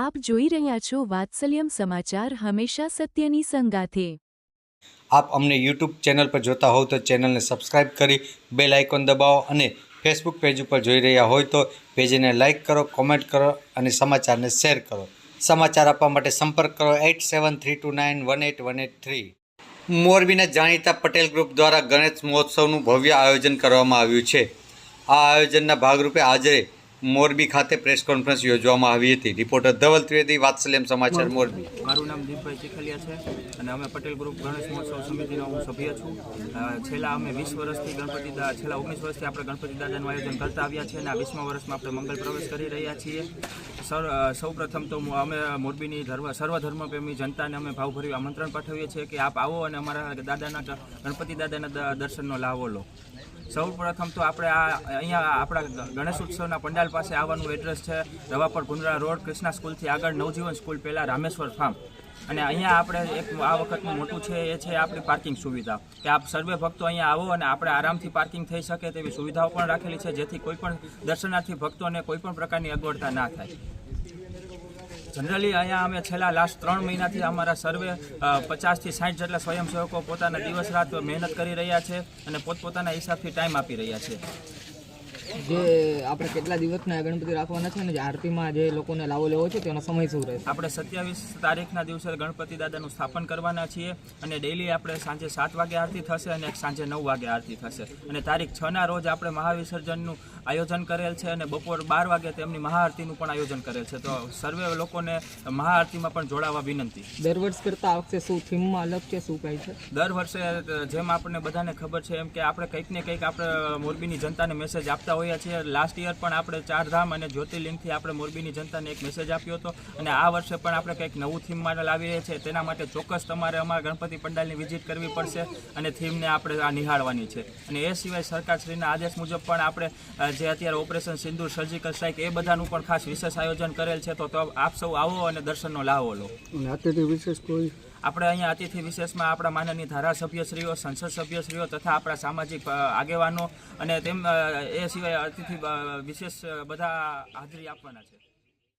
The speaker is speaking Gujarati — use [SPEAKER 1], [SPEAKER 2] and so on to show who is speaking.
[SPEAKER 1] આપ જોઈ રહ્યા છો વાત્સલ્યમ સમાચાર હંમેશા સત્યની સંગાથે.
[SPEAKER 2] આપ અમને યુટ્યુબ ચેનલ પર જોતા હોવ તો ચેનલને સબસ્ક્રાઇબ કરી બેલ આઇકોન દબાવો અને ફેસબુક પેજ ઉપર જોઈ રહ્યા હોય તો પેજને લાઇક કરો, કોમેન્ટ કરો અને સમાચારને શેર કરો. સમાચાર આપવા માટે સંપર્ક કરો eight seven three two nine one eight one eight three. મોરબીના જાણીતા પટેલ ગ્રુપ દ્વારા ગણેશ મહોત્સવનું ભવ્ય આયોજન કરવામાં આવ્યું છે. આ આયોજનના ભાગરૂપે આજે મોરબી ખાતે પ્રેસ કોન્ફરન્સ યોજવામાં આવી હતી. રિપોર્ટર ધવલ ત્રિવેદી વાત્સલ્યમ સમાચાર મોરબી.
[SPEAKER 3] મારું નામ દીપભાઈ ચીખલિયા છે અને અમે પટેલ ગ્રુપ ગણેશ મહોત્સવ સમિતિનો હું સભ્ય છું. છેલ્લા અમે વીસ વર્ષથી ગણપતિ છેલ્લા ઓગણીસ વર્ષથી આપણે ગણપતિ દાદાનું આયોજન કરતા આવ્યા છીએ અને આ વીસમા વર્ષમાં આપણે મંગલ પ્રવેશ કરી રહ્યા છીએ. સર સૌ પ્રથમ તો અમે મોરબીની ધર્મ, સર્વધર્મપ્રેમી જનતાને અમે ભાવભર્યું આમંત્રણ પાઠવીએ છીએ કે આપ આવો અને અમારા દાદાના ગણપતિ દાદાના દર્શનનો લાવો લો. સૌ પ્રથમ તો આપણે આ, અહીંયા આપણા ગણેશ ઉત્સવના પંડાલ પાસે આવવાનું એડ્રેસ છે રવાપર ગુંદરા રોડ, કૃષ્ણા સ્કૂલથી આગળ નવજીવન સ્કૂલ પહેલાં રામેશ્વર ફાર્મ અને અહીંયા આપણે એક આ વખતનું મોટું છે એ છે આપણી પાર્કિંગ સુવિધા. કે આપ સર્વે ભક્તો અહીંયા આવો અને આપણે આરામથી પાર્કિંગ થઈ શકે તેવી સુવિધાઓ પણ રાખેલી છે, જેથી કોઈ પણ દર્શનાર્થી ભક્તોને કોઈ પણ પ્રકારની અગવડતા ના થાય. જનરલી અહીંયા અમે છેલ્લા લાસ્ટ ત્રણ મહિનાથી અમારા સર્વે પચાસથી સાઠ જેટલા સ્વયંસેવકો પોતાના દિવસ રાત મહેનત કરી રહ્યા છે અને પોતપોતાના હિસાબથી ટાઈમ આપી રહ્યા છે.
[SPEAKER 4] જે આપણે કેટલા દિવસના ગણપતિ રાખવાના છે ને જે આરતીમાં જે લોકોને લાવો લેવો છે તેનો સમય શું રહેશે?
[SPEAKER 3] આપણે સત્યાવીસ તારીખના દિવસે ગણપતિ દાદાનું સ્થાપન કરવાના છીએ અને ડેલી આપણે સાંજે સાત વાગે આરતી થશે અને સાંજે નવ વાગે આરતી થશે. અને તારીખ છના રોજ આપણે મહાવિસર્જનનું આયોજન કરેલ છે અને બપોર બાર વાગે તેમની મહાઆરતીનું પણ આયોજન કરેલ છે. તો સર્વે લોકોને મહાઆરતીમાં પણ જોડાવા વિનંતી.
[SPEAKER 4] દર વર્ષ કરતાં આ વખતે શું થીમમાં અલગ છે શું કહે છે?
[SPEAKER 3] દર વર્ષે જેમ આપણને બધાને ખબર છે એમ કે આપણે કંઈક ને કંઈક આપણે મોરબીની જનતાને મેસેજ આપતા હોઈએ છીએ. લાસ્ટ યર પણ આપણે ચારધામ અને જ્યોતિર્લિંગથી આપણે મોરબીની જનતાને એક મેસેજ આપ્યો હતો અને આ વર્ષે પણ આપણે કંઈક નવું થીમ માટે લાવી રહ્યા છીએ તેના માટે ચોક્કસ તમારે અમારા ગણપતિ પંડાલની વિઝિટ કરવી પડશે અને થીમને આપણે આ નિહાળવાની છે. અને એ સિવાય સરકારશ્રીના આદેશ મુજબ પણ આપણે જે અત્યારે ઓપરેશન સિંદૂર સર્જિકલ સ્ટ્રાઇક એ બધાનું પણ ખાસ વિશેષ આયોજન કરેલ છે. તો આપ સૌ આવો અને દર્શનનો લાવો લો.
[SPEAKER 5] અને વિશેષ કોઈ
[SPEAKER 3] આપણે અહીંયા અતિથિ વિશેષમાં આપણા માનનીય ધારાસભ્યશ્રીઓ સંસદ સભ્યશ્રીઓ તથા આપણા સામાજિક આગેવાનો અને તેમ એ સિવાય અતિથિ વિશેષ બધા હાજરી આપવાના છે.